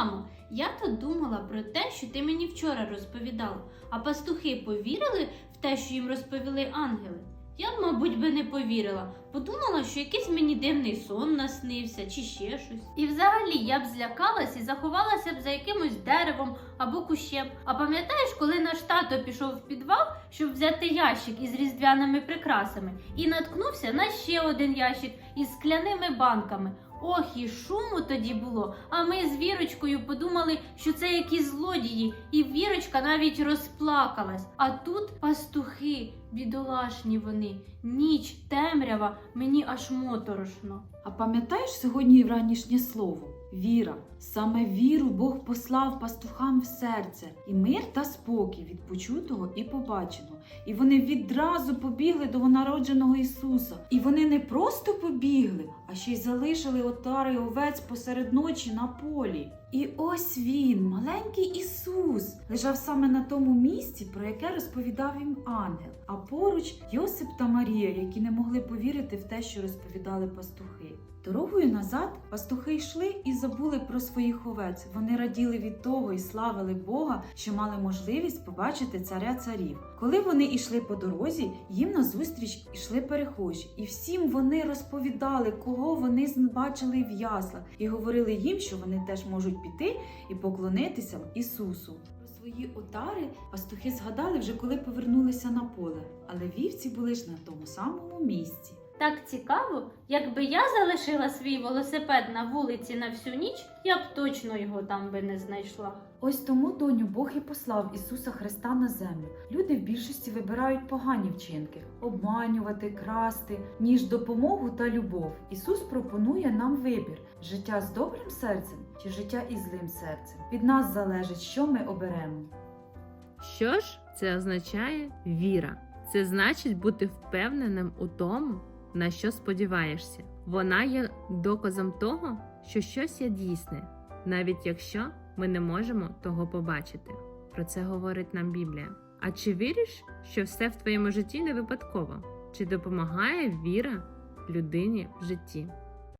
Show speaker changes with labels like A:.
A: Мамо, я тут думала про те, що ти мені вчора розповідала, а пастухи повірили в те, що їм розповіли ангели? Я б, мабуть, би не повірила. Подумала, що якийсь мені дивний сон наснився чи ще щось. І взагалі я б злякалась і заховалася б за якимось деревом або кущем. А пам'ятаєш, коли наш тато пішов в підвал, щоб взяти ящик із різдвяними прикрасами, і наткнувся на ще один ящик із скляними банками. Ох, і шуму тоді було. А ми з Вірочкою подумали, що це якісь злодії, і Вірочка навіть розплакалась. А тут пастухи, бідолашні вони, ніч, темрява, мені аж моторошно.
B: А пам'ятаєш сьогодні вранішнє слово? Віра. Саме віру Бог послав пастухам в серце, і мир та спокій від почутого і побаченого. І вони відразу побігли до народженого Ісуса. І вони не просто побігли, а ще й залишили отари овець посеред ночі на полі. І ось він, маленький Ісус, лежав саме на тому місці, про яке розповідав їм ангел. А поруч Йосип та Марія, які не могли повірити в те, що розповідали пастухи. Дорогою назад пастухи йшли і забули про своїх овець. Вони раділи від того і славили Бога, що мали можливість побачити царя царів. Коли вони йшли по дорозі, їм назустріч йшли перехожі, і всім вони розповідали, кого вони бачили в яслах, і говорили їм, що вони теж можуть піти і поклонитися Ісусу. Про свої отари пастухи згадали вже коли повернулися на поле, але вівці були ж на тому самому місці.
A: Так цікаво, якби я залишила свій велосипед на вулиці на всю ніч, я б точно його там би не знайшла.
B: Ось тому, доню, Бог і послав Ісуса Христа на землю. Люди в більшості вибирають погані вчинки обманювати, красти, ніж допомогу та любов. Ісус пропонує нам вибір: життя з добрим серцем чи життя із злим серцем. Від нас залежить, що ми оберемо.
C: Що ж це означає віра? Це значить бути впевненим у тому, на що сподіваєшся. Вона є доказом того, що щось є дійсне, навіть якщо ми не можемо того побачити. Про це говорить нам Біблія. А чи віриш, що все в твоєму житті не випадково? Чи допомагає віра людині в житті?